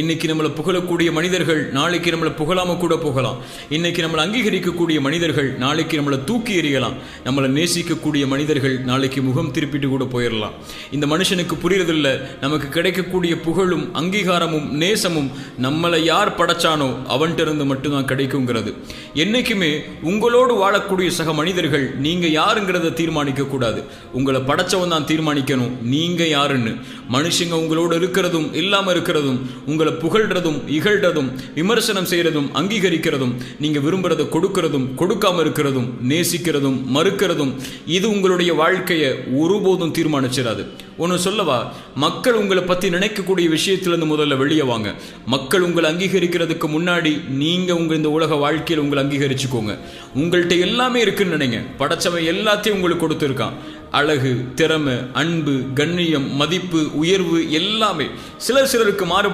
இன்னைக்கு நம்மளை புகழக்கூடிய மனிதர்கள் நாளைக்கு நம்மளை புகழாம கூட போகலாம். இன்னைக்கு நம்மளை அங்கீகரிக்கக்கூடிய மனிதர்கள் நாளைக்கு நம்மளை தூக்கி எறியலாம். நம்மளை நேசிக்கக்கூடிய மனிதர்கள் நாளைக்கு முகம் திருப்பிட்டு கூட போயிடலாம் இந்த மனுஷனுக்கு புரியறதில்ல நமக்கு கிடைக்கக்கூடிய புகழும் அங்கீகாரமும் நேசமும் நம்மளை யார் படைச்சானோ அவன்கிட்ட இருந்து மட்டும்தான் கிடைக்குங்கிறது. என்னைக்குமே உங்களோடு வாழக்கூடிய சக மனிதர்கள் நீங்க யாருங்கிறத தீர்மானிக்க கூடாது. உங்களை படைச்சவன் தான் தீர்மானிக்கணும் நீங்க யாருன்னு. மனுஷங்க உங்களோடு இருக்கிறதும் இல்லாம இருக்கிறதும் உங்களை உங்களை புகழ்றதும் இகழ்றதும் விமர்சனம் செய்கிறதும் அங்கீகரிக்கிறதும் நீங்கள் விரும்புறதை கொடுக்கறதும் கொடுக்காமல் இருக்கிறதும் நேசிக்கிறதும் மறுக்கிறதும் இது உங்களுடைய வாழ்க்கையை ஒருபோதும் தீர்மானிச்சிடாது. ஒன்று சொல்லவா? மக்கள் உங்களை பற்றி நினைக்கக்கூடிய விஷயத்திலேருந்து முதல்ல வெளியே வாங்க. மக்கள் உங்களை அங்கீகரிக்கிறதுக்கு முன்னாடி நீங்கள் உங்கள் இந்த உலக வாழ்க்கையில் உங்களை அங்கீகரிச்சுக்கோங்க. உங்கள்கிட்ட எல்லாமே இருக்குன்னு நினைங்க. படைச்சவன் எல்லாத்தையும் உங்களுக்கு கொடுத்துருக்கான். அழகு திறமை அன்பு கண்ணியம் மதிப்பு உயர்வு எல்லாமே. சிலர் சிலருக்கு மாறு